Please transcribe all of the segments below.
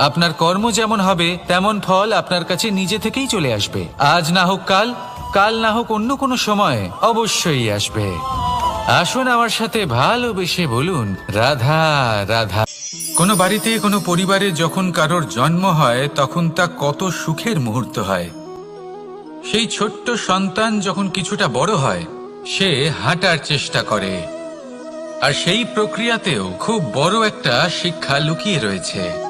আপনার কর্ম যেমন হবে, তেমন ফল আপনার কাছে নিজে থেকেই চলে আসবে। আজ না হোক কাল কাল না হোক অন্য কোনো সময় অবশ্যই আসবে। আসুন আমার সাথে ভালোবেসে বলুন, রাধা রাধা। কোনো বাড়িতে, কোনো পরিবারে যখন কারোর জন্ম হয়, তখন তা কত সুখের মুহূর্ত হয়। সেই ছোট্ট সন্তান যখন কিছুটা বড় হয়, সে হাঁটার চেষ্টা করে। আর সেই প্রক্রিয়াতেও খুব বড় একটা শিক্ষা লুকিয়ে রয়েছে।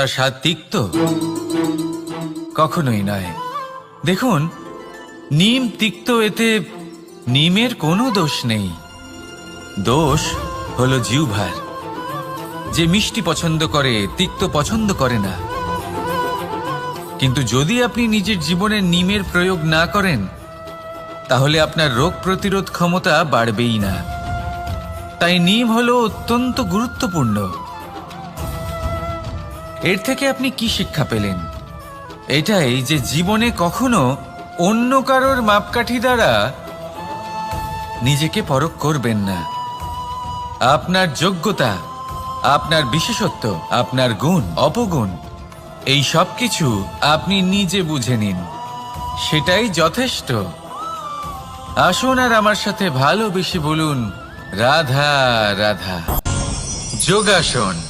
তার স্বাদ তিক্ত? কখনোই নয়। দেখুন, নিম তিক্ত এতে নিমের কোনো দোষ নেই। দোষ হলো জিউভার যে মিষ্টি পছন্দ করে, তিক্ত পছন্দ করে না। কিন্তু যদি আপনি নিজের জীবনে নিমের প্রয়োগ না করেন, তাহলে আপনার রোগ প্রতিরোধ ক্ষমতা বাড়বেই না। তাই নিম হলো অত্যন্ত গুরুত্বপূর্ণ। এর থেকে আপনি কি শিক্ষা পেলেন? এটাই যে জীবনে কখনো অন্য কারোর মাপকাঠি দ্বারা নিজেকে পরখ করবেন না। আপনার যোগ্যতা, আপনার বিশেষত্ব, আপনার গুণ, অপগুণ, এই সব কিছু আপনি নিজে বুঝে নিন। সেটাই যথেষ্ট। আসুন আর আমার সাথে ভালোবেসে বলুন, রাধা রাধা। যোগাসন।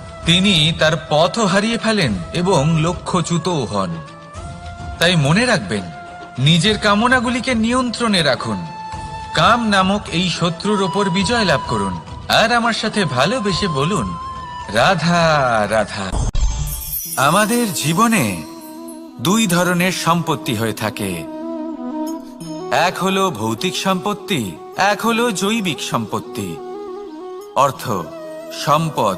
তিনি তার পথও হারিয়ে ফেলেন এবং লক্ষ্যচ্যুতও হন। তাই মনে রাখবেন, নিজের কামনাগুলিকে নিয়ন্ত্রণে রাখুন। কাম নামক এই শত্রুর ওপর বিজয় লাভ করুন। আর আমার সাথে ভালোবেসে বলুন, রাধা রাধা। আমাদের জীবনে দুই ধরনের সম্পত্তি হয়ে থাকে। এক হলো ভৌতিক সম্পত্তি, এক হলো জৈবিক সম্পত্তি। অর্থ, সম্পদ।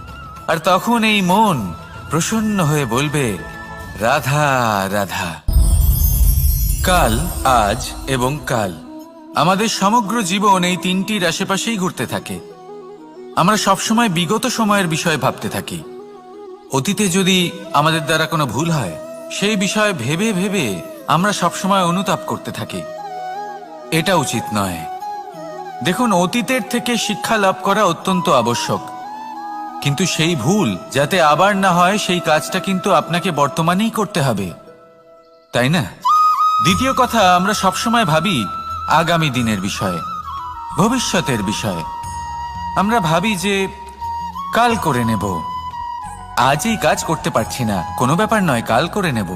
আর তখন এই মন প্রসন্ন হয়ে বলবে, রাধা রাধা, কাল, আজ এবং কাল, আমাদের সমগ্র জীবন এই তিনটির আশেপাশেই ঘুরতে থাকে। আমরা সবসময় বিগত সময়ের বিষয়ে ভাবতে থাকি। অতীতে যদি আমাদের দ্বারা কোনো ভুল হয়, সেই বিষয়ে ভেবে ভেবে আমরা সবসময় অনুতাপ করতে থাকি। এটা উচিত নয়। দেখুন, অতীতের থেকে শিক্ষা লাভ করা অত্যন্ত আবশ্যক। কিন্তু সেই ভুল, যাতে আবার না হয় সেই কাজটা কিন্তু আপনাকে বর্তমানেই করতে হবে। তাই না? দ্বিতীয় কথা, আমরা সবসময় ভাবি আগামী দিনের বিষয়ে, ভবিষ্যতের বিষয়ে। আমরা ভাবি যে কাল করে নেব। আজই কাজ করতে পারছি না, কোনো ব্যাপার নয়, কাল করে নেব।